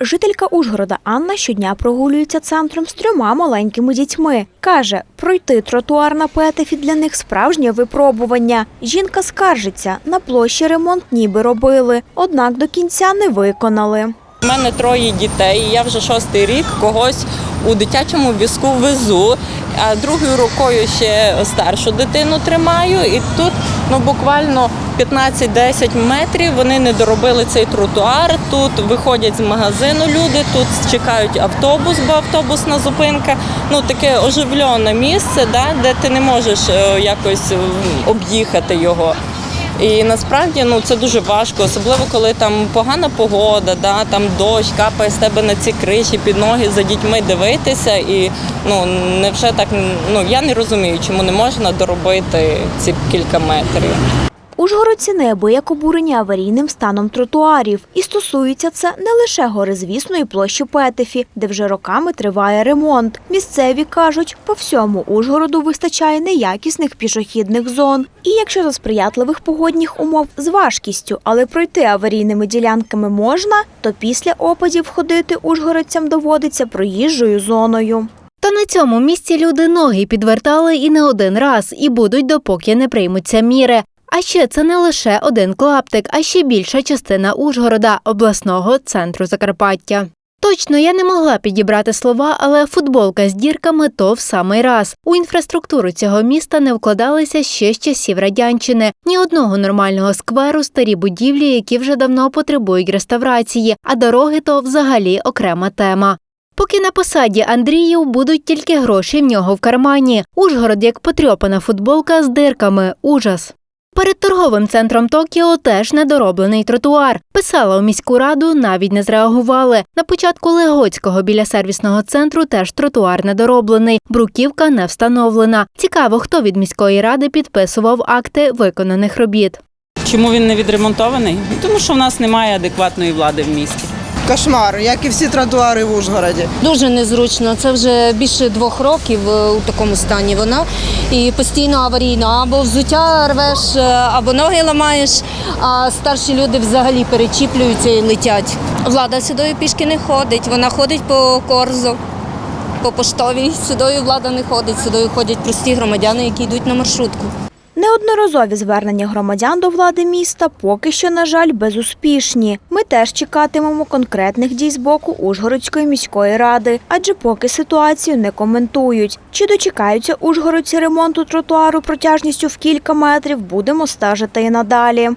Жителька Ужгорода Анна щодня прогулюється центром з трьома маленькими дітьми. Каже, пройти тротуар на Петефі для них справжнє випробування. Жінка скаржиться, на площі ремонт ніби робили, однак до кінця не виконали. У мене троє дітей, я вже шостий рік когось у дитячому візку везу, а другою рукою ще старшу дитину тримаю. І тут ну, буквально 15-10 метрів вони не доробили цей тротуар. Тут виходять з магазину люди, тут чекають автобус, бо автобусна зупинка. Ну таке оживлене місце, да, де ти не можеш е, якось об'їхати його. І насправді ну це дуже важко, особливо коли там погана погода, да, там дощ капає з тебе на ці криші, під ноги за дітьми дивитися. І ну не вже так ну я не розумію, чому не можна доробити ці кілька метрів. Ужгородці неабияк обурені аварійним станом тротуарів. І стосується це не лише горизвісної площі Петефі, де вже роками триває ремонт. Місцеві кажуть, по всьому Ужгороду вистачає неякісних пішохідних зон. І якщо за сприятливих погодних умов з важкістю, але пройти аварійними ділянками можна, то після опадів ходити ужгородцям доводиться проїжджою зоною. Та на цьому місці люди ноги підвертали і не один раз, і будуть, допоки не приймуться міри. А ще це не лише один клаптик, а ще більша частина Ужгорода, обласного центру Закарпаття. Точно я не могла підібрати слова, але футболка з дірками то в самий раз. У інфраструктуру цього міста не вкладалися ще з часів радянщини. Ні одного нормального скверу, старі будівлі, які вже давно потребують реставрації, а дороги то взагалі окрема тема. Поки на посаді Андріїв будуть тільки гроші в нього в кармані. Ужгород як потрьопана футболка з дирками. Ужас. Перед торговим центром Токіо теж недороблений тротуар. Писала у міську раду, навіть не зреагували. На початку Легоцького біля сервісного центру теж тротуар недороблений. Бруківка не встановлена. Цікаво, хто від міської ради підписував акти виконаних робіт. Чому він не відремонтований? Тому що в нас немає адекватної влади в місті. Кошмар, як і всі тротуари в Ужгороді. Дуже незручно. Це вже більше двох років е, у такому стані вона. І постійно аварійно. Або взуття рвеш, е, або ноги ламаєш, а старші люди взагалі перечіплюються і летять. Влада сюдою пішки не ходить, вона ходить по корзу, по поштовій. Сюдою влада не ходить, сюдою ходять прості громадяни, які йдуть на маршрутку. Неодноразові звернення громадян до влади міста поки що, на жаль, безуспішні. Ми теж чекатимемо конкретних дій з боку Ужгородської міської ради, адже поки ситуацію не коментують. Чи дочекаються ужгородці ремонту тротуару протяжністю в кілька метрів, будемо стежити і надалі.